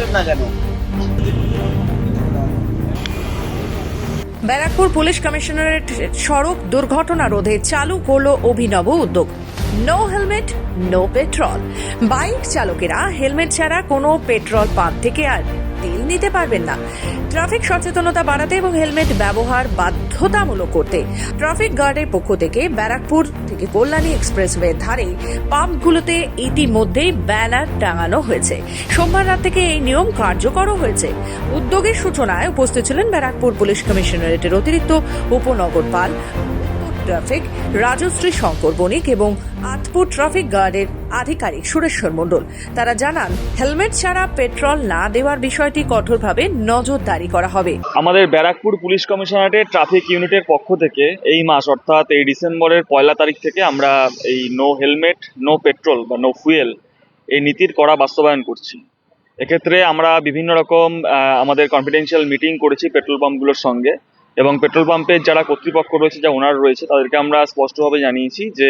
করলেন না কেন? ব্যারাকপুর পুলিশ কমিশনারের সড়ক দুর্ঘটনা রোধে চালু করল অভিনব উদ্যোগ। No helmet no petrol bike চালকেরা helmet ছাড়া কোনো পেট্রোল পাম্প থেকে আর তেল নিতে পারবেন না। ট্রাফিক সচেতনতা বাড়াতে এবং হেলমেট ব্যবহার বাধ্যতামূলক করতে। ট্রাফিক গার্ডের পক্ষ থেকে ব্যারাকপুর থেকে কল্যাণী এক্সপ্রেসওয়ে ধারে পাম্পগুলোতে ইতিমধ্যেই ব্যানার টাঙানো হয়েছে। সোমবার রাত থেকে এই নিয়ম কার্যকরও হয়েছে। উদ্যোগের সূচনায় উপস্থিত ছিলেন ব্যারাকপুর পুলিশ কমিশনারেটের অতিরিক্ত উপনগরপাল ট্রাফিক, রাজশ্রী শঙ্কর বণিক এবং আতপুর ট্রাফিক গার্ডের আধিকারিক সুরেশ্বর মণ্ডল। তারা জানান, হেলমেট ছাড়া পেট্রোল না দেওয়ার বিষয়টি কঠোরভাবে নজরদারি করা হবে। আমাদের ব্যারাকপুর পুলিশ কমিশনারেটের ট্রাফিক ইউনিটের পক্ষ থেকে এই মাস, অর্থাৎ এই ডিসেম্বরের পয়লা তারিখ থেকে আমরা এই নো হেলমেট নো পেট্রোল বা নো ফুয়েল এই নীতির কড়া বাস্তবায়ন করছি। এক্ষেত্রে আমরা বিভিন্ন রকম আমাদের কনফিডেন্সিয়াল মিটিং করেছি পেট্রোল পাম্পগুলোর সঙ্গে। এবং পেট্রোল পাম্পের যারা কর্তৃপক্ষ রয়েছে যা ওনার রয়েছে তাদেরকে আমরা স্পষ্টভাবে জানিয়েছি যে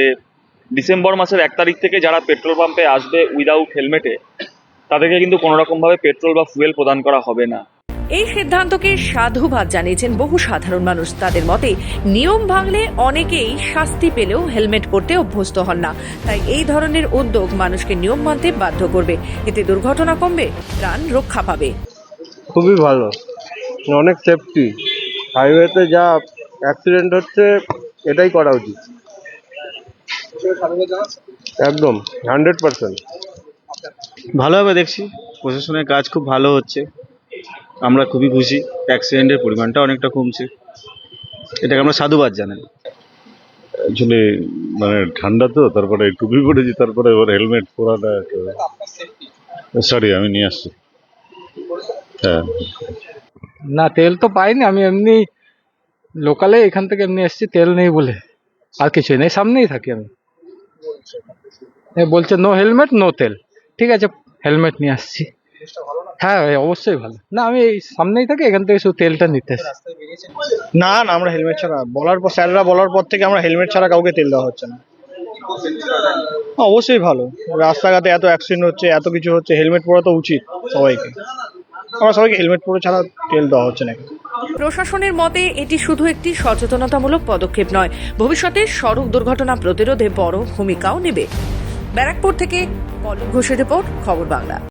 ডিসেম্বর মাসের এক তারিখ থেকে যারা পেট্রোল পাম্পে আসবে উইদাউট হেলমেটে তাদেরকে কিন্তু কোনো রকমভাবে পেট্রোল বা ফুয়েল প্রদান করা হবে না। এই সিদ্ধান্তকে সাধুবাদ জানিয়েছেন বহু সাধারণ মানুষ। তাদের মতে নিয়ম ভাঙলে অনেকেই শাস্তি পেলেও হেলমেট পরতে অভ্যস্ত হন না। তাই এই ধরনের উদ্যোগ মানুষকে নিয়ম মানতে বাধ্য করবে। এতে দুর্ঘটনা কমবে প্রাণ রক্ষা পাবে। খুবই ভালো। অনেক সেফটি হাইওয়েতে যা অ্যাক্সিডেন্ট হচ্ছে এটাই করা উচিত। একদম হান্ড্রেড পার্সেন্ট ভালোভাবে দেখছি। প্রশাসনের কাজ খুব ভালো হচ্ছে। আমরা খুবই খুশি। অ্যাক্সিডেন্টের পরিমাণটা অনেকটা কমছে। এটাকে আমরা সাধুবাদ জানাই। অ্যাকচুয়ালি মানে ঠান্ডা তো তারপরে টুপি পরেছি তারপরে এবার হেলমেট পরাটা সরি আমি নিয়ে আসছি। হ্যাঁ। না, তেল তো পাইনি, আমি এমনি লোকালে এখান থেকে এমনি এসেছি, তেল নেই বলে। আর কিছুই নেই, সামনেই থাকি আমি। বলছে নো হেলমেট নো তেল। ঠিক আছে হেলমেট নিয়ে আসছি। হ্যাঁ অবশ্যই ভালো। না, আমি এই সামনেই থাকি, এখান থেকে শুধু তেলটা নিতে না না, আমরা হেলমেট ছাড়া, বলার পর, স্যাররা বলার পর থেকে আমরা হেলমেট ছাড়া কাউকে তেল দেওয়া হচ্ছে না। অবশ্যই ভালো। রাস্তাঘাটে এত অ্যাক্সিডেন্ট হচ্ছে, এত কিছু হচ্ছে হেলমেট পরা তো উচিত সবাইকে। আমরা সবাইকে হেলমেট পরে ছাড়া তেল দেওয়া হচ্ছে না। প্রশাসনের মতে এটি শুধু একটি সচেতনতামূলক পদক্ষেপ নয়, ভবিষ্যতে সড়ক দুর্ঘটনা প্রতিরোধে বড় ভূমিকাও নেবে। ব্যারাকপুর থেকে পল্লব ঘোষের রিপোর্ট, খবর বাংলা।